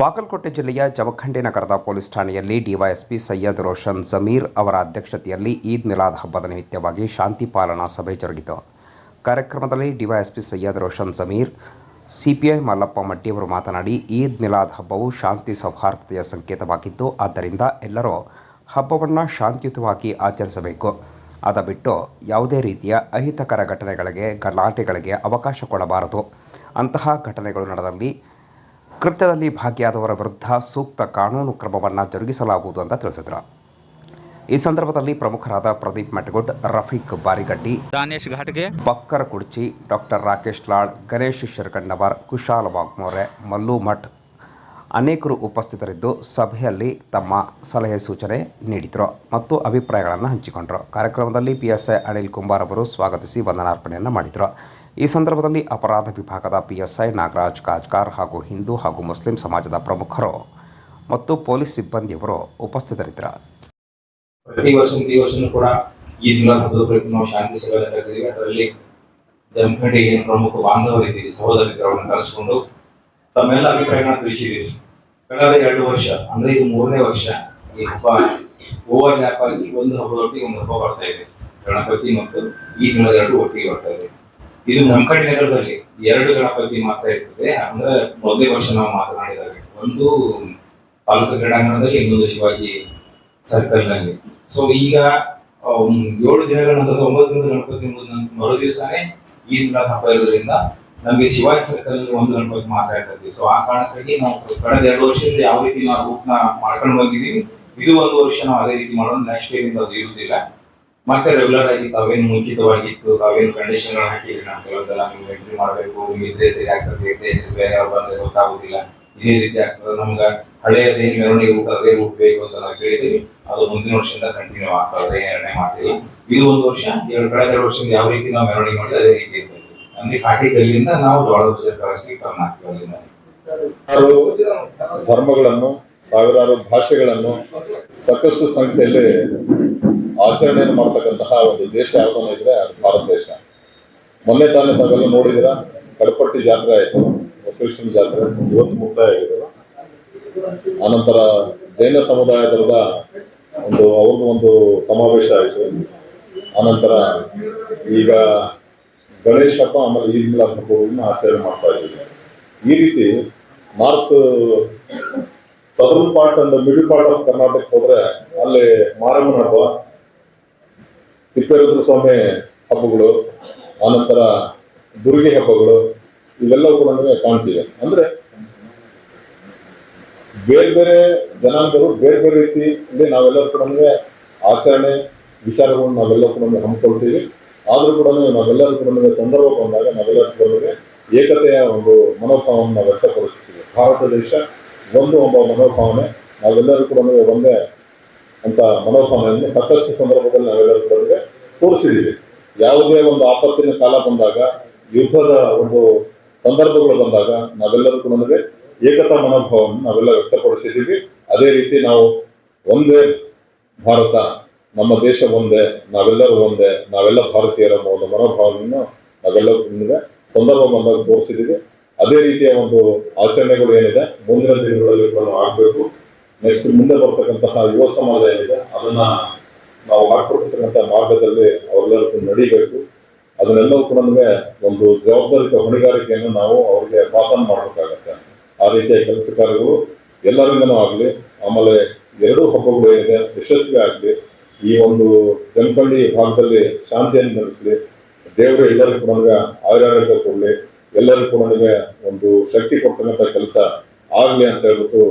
ಬಾಗಲಕೋಟೆ ಜಿಲ್ಲೆಯ ಜಮಖಂಡಿ ನಗರದ ಪೊಲೀಸ್ ಠಾಣೆಯಲ್ಲಿ ಡಿವೈಎಸ್ಪಿ ಸೈಯದ್ ರೋಷನ್ ಜಮೀರ್ ಅವರ ಅಧ್ಯಕ್ಷತೆಯಲ್ಲಿ ಈದ್ ಮಿಲಾದ್ ಹಬ್ಬದ ನಿಮಿತ್ತವಾಗಿ ಶಾಂತಿ ಪಾಲನಾ ಸಭೆ ಜರುಗಿತು. ಕಾರ್ಯಕ್ರಮದಲ್ಲಿ ಡಿವೈಎಸ್ಪಿ ಸೈಯದ್ ರೋಷನ್ ಜಮೀರ್, ಸಿಪಿಐ ಮಲ್ಲಪ್ಪ ಮಟ್ಟಿಯವರು ಮಾತನಾಡಿ, ಈದ್ ಮಿಲಾದ್ ಹಬ್ಬವು ಶಾಂತಿ ಸೌಹಾರ್ದತೆಯ ಸಂಕೇತವಾಗಿದ್ದು, ಆದ್ದರಿಂದ ಎಲ್ಲರೂ ಹಬ್ಬವನ್ನು ಶಾಂತಿಯುತವಾಗಿ ಆಚರಿಸಬೇಕು. ಅದ ಬಿಟ್ಟು ಯಾವುದೇ ರೀತಿಯ ಅಹಿತಕರ ಘಟನೆಗಳಿಗೆ ಗಲಾಟೆಗಳಿಗೆ ಅವಕಾಶ ಕೊಡಬಾರದು. ಅಂತಹ ಘಟನೆಗಳು ನಡೆದಲ್ಲಿ ಕೃತ್ಯದಲ್ಲಿ ಭಾಗಿಯಾದವರ ವಿರುದ್ಧ ಸೂಕ್ತ ಕಾನೂನು ಕ್ರಮವನ್ನು ಜರುಗಿಸಲಾಗುವುದು ಅಂತ ತಿಳಿಸಿದರು. ಈ ಸಂದರ್ಭದಲ್ಲಿ ಪ್ರಮುಖರಾದ ಪ್ರದೀಪ್ ಮಟಗುಡ್ ರಫೀಕ್ ಬಾರಿಗಡ್ಡಿ ದಾನೇಶ್ ಘಾಟ್ಗೆ ಬಕ್ಕರ ಕುಡ್ಚಿ ಡಾಕ್ಟರ್ ರಾಕೇಶ್ ಲಾಳ್ ಗಣೇಶ್ ಶಿರ್ಕಣ್ಣವರ್ ಕುಶಾಲ್ ವಾಗ್ಮೋರೆ ಮಲ್ಲು ಮಠ್ ಅನೇಕರು ಉಪಸ್ಥಿತರಿದ್ದು ಸಭೆಯಲ್ಲಿ ತಮ್ಮ ಸಲಹೆ ಸೂಚನೆ ನೀಡಿದರು ಮತ್ತು ಅಭಿಪ್ರಾಯಗಳನ್ನು ಹಂಚಿಕೊಂಡರು. ಕಾರ್ಯಕ್ರಮದಲ್ಲಿ ಪಿಎಸ್ಐ ಅನಿಲ್ ಕುಂಬಾರ್ ಅವರು ಸ್ವಾಗತಿಸಿ ವಂದನಾರ್ಪಣೆಯನ್ನು ಮಾಡಿದರು. ಈ ಸಂದರ್ಭದಲ್ಲಿ ಅಪರಾಧ ವಿಭಾಗದ ಪಿಎಸ್ಐ ನಾಗರಾಜ್ ಕಾಜ್ಕಾರ್ ಹಾಗೂ ಹಿಂದೂ ಹಾಗೂ ಮುಸ್ಲಿಂ ಸಮಾಜದ ಪ್ರಮುಖರು ಮತ್ತು ಪೊಲೀಸ್ ಸಿಬ್ಬಂದಿಯವರು ಉಪಸ್ಥಿತರಿದ್ದರು. ಪ್ರತಿ ವರ್ಷ ಪ್ರತಿ ವರ್ಷನೂ ಕೂಡ ಈ ಮಿಲಾದ್ ಹಬ್ಬದ ಕುರಿತು ನಾವು ಶಾಂತಿ ಸಭೆ ಕರೆದಿದ್ದೀವಿ. ಅದರಲ್ಲಿ ಜಮಖಂಡಿ ಏನು ಪ್ರಮುಖ ಬಾಂಧವರಿದ್ದೀರಿ ಸಹೋದರಿದ್ದೀರಿ ಅವ್ರನ್ನ ಕರೆಸ್ಕೊಂಡು ತಮ್ಮೆಲ್ಲ ಅಭಿಪ್ರಾಯಗಳನ್ನು ತಿಳಿಸಿದ್ದೀರಿ. ಕಳೆದ ಎರಡು ವರ್ಷ, ಅಂದ್ರೆ ಇದು ಮೂರನೇ ವರ್ಷ ಈ ಹಬ್ಬ ಓವರ್ಲ್ಯಾಪ್ ಆಗಿ ಒಂದು ಹಬ್ಬದೊಟ್ಟಿಗೆ ಒಂದು ಹಬ್ಬ ಬರ್ತಾ ಇದೆ. ಗಣಪತಿ ಮತ್ತು ಈ ದಿನದ ಎರಡು ಒಟ್ಟಿಗೆ ಬರ್ತಾ ಇದೆ. ಇದು ಜಮಖಂಡಿ ನಗರದಲ್ಲಿ ಎರಡು ಗಣಪತಿ ಮಾತ್ರ ಇರ್ತದೆ. ಅಂದ್ರೆ ಮೊದಲೇ ವರ್ಷ ನಾವು ಮಾತನಾಡಿದಾಗ ಒಂದು ಪಾಲಕ ಕ್ರೀಡಾಂಗಣದಲ್ಲಿ ಇನ್ನೊಂದು ಶಿವಾಜಿ ಸರ್ಕಲ್ನಲ್ಲಿ. ಸೊ ಈಗ ಏಳು ದಿನಗಳ ನಂತರ ಒಂಬತ್ತು ದಿನದ ಗಣಪತಿ ಮರು ದಿವಸನೇ ಈ ಹಬ್ಬ ಇರೋದ್ರಿಂದ ನಮಗೆ ಶಿವಾಜಿ ಸರ್ಕಲ್ ಒಂದು ಗಣಪತಿ ಮಾತ್ರ ಇರ್ತದೆ. ಸೊ ಆ ಕಾರಣಕ್ಕಾಗಿ ನಾವು ಕಳೆದ ಎರಡು ವರ್ಷದಿಂದ ಯಾವ ರೀತಿ ನಾವು ರೂಟ್ನ ಮಾಡ್ಕೊಂಡು ಬಂದಿದ್ದೀವಿ, ಇದು ಒಂದು ವರ್ಷ ನಾವು ಅದೇ ರೀತಿ ಮಾಡೋದು. ನೆಕ್ಸ್ಟ್ ಇಯರ್ ಇಂದ ಅದು ಇರುವುದಿಲ್ಲ. ಮತ್ತೆ ರೆಗ್ಯುಲರ್ ಆಗಿ ತಾವೇನು ಮುಂಚಿತವಾಗಿತ್ತು, ತಾವೇನು ಕಂಡೀಷನ್ ಹಾಕಿದ್ರೆ? ನಾವು ಕೆಲವೊಂದೆಲ್ಲ ನೀವು ಎಂಟ್ರಿ ಮಾಡಬೇಕು ಇದ್ರೆ ಸರಿ ಆಗ್ತದೆ, ಇದ್ರೆ ಬೇರೆ ಅವ್ರು ಬಂದ್ರೆ ಗೊತ್ತಾಗುದಿಲ್ಲ. ಇದೇ ರೀತಿ ಆಗ್ತದೆ. ನಮ್ಗೆ ಹಳೆಯದೇನು ಮೆರವಣಿಗೆ ರೂಟ್ ಅದೇ ರೂಟ್ ಬೇಕು ಅಂತ ನಾವು ಕೇಳಿದ್ದೀವಿ ಅದು ಮುಂದಿನ ವರ್ಷದಿಂದ ಕಂಟಿನ್ಯೂ ಆಗ್ತದೆ ಎರಡನೇ ಮಾತಿಲ್ಲ ಇದು ಒಂದು ವರ್ಷ, ಎರಡು ಕಳೆದ ಎರಡು ವರ್ಷದಿಂದ ಯಾವ ರೀತಿ ನಾವು ಮೆರವಣಿಗೆ ಮಾಡಿದ್ರೆ ಅದೇ ರೀತಿ ಇರ್ತದೆ. ಅಂದ್ರೆ ಕಾಟಿ ಕಲ್ಲಿಂದ ನಾವು ಜೋಳದ ಕಳಿಸಿ ಟರ್ನ್ ಹಾಕ್ತೀವಿ ಅಲ್ಲಿಂದ ಧರ್ಮಗಳನ್ನು, ಸಾವಿರಾರು ಭಾಷೆಗಳನ್ನು ಸಾಕಷ್ಟು ಸಂಖ್ಯೆಯಲ್ಲಿ ಆಚರಣೆಯನ್ನು ಮಾಡ್ತಕ್ಕಂತಹ ಒಂದು ದೇಶ ಯಾವ್ದನ್ನ ಇದ್ರೆ ಅದು ಭಾರತ ದೇಶ. ಮೊನ್ನೆ ತಾನೇ ತಾವೆಲ್ಲ ನೋಡಿದಿರ ಕಡಪಟ್ಟಿ ಜಾತ್ರೆ ಆಯಿತು. ಬಸವೇಶ್ವರ ಜಾತ್ರೆ. ಇವತ್ತು ಮುಕ್ತಾಯ ಆಗಿದೆಲ್ಲ ಆನಂತರ ಜೈನ ಸಮುದಾಯದ ಒಂದು ಅವ್ರದ್ದು ಒಂದು ಸಮಾವೇಶ ಆಯಿತು. ಆನಂತರ ಈಗ ಗಣೇಶ ಹಬ್ಬ, ಆಮೇಲೆ ಈದ್ ಮಿಲಾದ್ ಹಬ್ಬವನ್ನು ಆಚರಣೆ ಮಾಡ್ತಾ ಇದ್ದೀವಿ. ಈ ರೀತಿ north southern part and middle part of Karnataka ಹೋದ್ರೆ ಅಲ್ಲಿ ಮಾರಮ್ಮನ ಹಬ್ಬ ತಿಪ್ಪೇರುದ್ರ ಸ್ವಾಮಿ ಹಬ್ಬಗಳು ಆನಂತರ ದುರ್ಗಿ ಹಬ್ಬಗಳು, ಇವೆಲ್ಲವೂ ಕೂಡ ನಮಗೆ ಕಾಣ್ತೀವಿ. ಅಂದ್ರೆ ಬೇರೆ ಬೇರೆ ಜನಾಂಗರು ಬೇರೆ ಬೇರೆ ರೀತಿಯಲ್ಲಿ ನಾವೆಲ್ಲರೂ ಕೂಡ ನಮಗೆ ಆಚರಣೆ ವಿಚಾರಗಳನ್ನು ನಾವೆಲ್ಲರೂ ಕೂಡ ಹಮ್ಮಿಕೊಳ್ತೀವಿ. ಆದರೂ ಕೂಡ ನಾವೆಲ್ಲರೂ ಕೂಡ ಸಂದರ್ಭ ಬಂದಾಗ ನಾವೆಲ್ಲರೂ ಕೂಡ ಏಕತೆಯ ಒಂದು ಮನೋಭಾವವನ್ನು ವ್ಯಕ್ತಪಡಿಸ್ತೀವಿ. ಭಾರತ ದೇಶ ಒಂದು ಒಬ್ಬ ಮನೋಭಾವನೆ ನಾವೆಲ್ಲರೂ ಕೂಡ ಒಂದೇ ಅಂತ ಮನೋಭಾವನೆಯನ್ನು ಸಾಕಷ್ಟು ಸಂದರ್ಭದಲ್ಲಿ ನಾವೆಲ್ಲರೂ ಕೂಡ ತೋರಿಸಿದ್ದೀವಿ. ಯಾವುದೇ ಒಂದು ಆಪತ್ತಿನ ಕಾಲ ಬಂದಾಗ, ಯುದ್ಧದ ಒಂದು ಸಂದರ್ಭಗಳು ಬಂದಾಗ ನಾವೆಲ್ಲರೂ ಕೂಡ ಏಕತಾ ಮನೋಭಾವವನ್ನು ನಾವೆಲ್ಲ ವ್ಯಕ್ತಪಡಿಸಿದ್ದೀವಿ. ಅದೇ ರೀತಿ ನಾವು ಒಂದೇ ಭಾರತ, ನಮ್ಮ ದೇಶ ಒಂದೇ, ನಾವೆಲ್ಲರೂ ಒಂದೇ, ನಾವೆಲ್ಲ ಭಾರತೀಯರ ಒಂದು ಮನೋಭಾವನೆಯನ್ನು ನಾವೆಲ್ಲರೂ ಸಂದರ್ಭ ಬಂದಾಗ ತೋರಿಸಿದ್ದೀವಿ. ಅದೇ ರೀತಿಯ ಒಂದು ಆಚರಣೆಗಳು ಏನಿದೆ, ಮುಂದಿನ ದಿನಗಳಲ್ಲಿ ಆಗ್ಬೇಕು. ನೆಕ್ಸ್ಟ್ ಮುಂದೆ ಬರ್ತಕ್ಕಂತಹ ಯುವ ಸಮಾಜ ಏನಿದೆ ಅದನ್ನ ನಾವು ಹಾಕೊಡ್ತಕ್ಕಂಥ ಮಾರ್ಗದಲ್ಲಿ ಅವರೆಲ್ಲರೂ ಕೂಡ ನಡಿಬೇಕು. ಅದನ್ನೆಲ್ಲವೂ ಕೂಡ ಒಂದು ಜವಾಬ್ದಾರಿಕ ಹೊಣೆಗಾರಿಕೆಯನ್ನು ನಾವು ಅವರಿಗೆ ಪಾಸನ್ ಮಾಡಬೇಕಾಗತ್ತೆ. ಆ ರೀತಿಯ ಕೆಲಸ ಕಾರ್ಯಗಳು ಎಲ್ಲರಿಂದನೂ ಆಗಲಿ, ಆಮೇಲೆ ಎರಡೂ ಹಬ್ಬಗಳು ಏನಿದೆ ಯಶಸ್ವಿ ಆಗಲಿ ಈ ಒಂದು ಜಮಖಂಡಿ ಭಾಗದಲ್ಲಿ ಶಾಂತಿಯನ್ನು ನೆಲೆಸಲಿ, ದೇವರು ಎಲ್ಲರಿಗೂ ಕೂಡ ಆಯುರಾರೋಗ್ಯ ಕೊಡಲಿ, ಎಲ್ಲರಿಗೂ ಕೂಡ ಒಂದು ಶಕ್ತಿ ಕೊಡ್ತಕ್ಕಂಥ ಕೆಲಸ ಆಗಲಿ ಅಂತ ಹೇಳ್ಬಿಟ್ಟು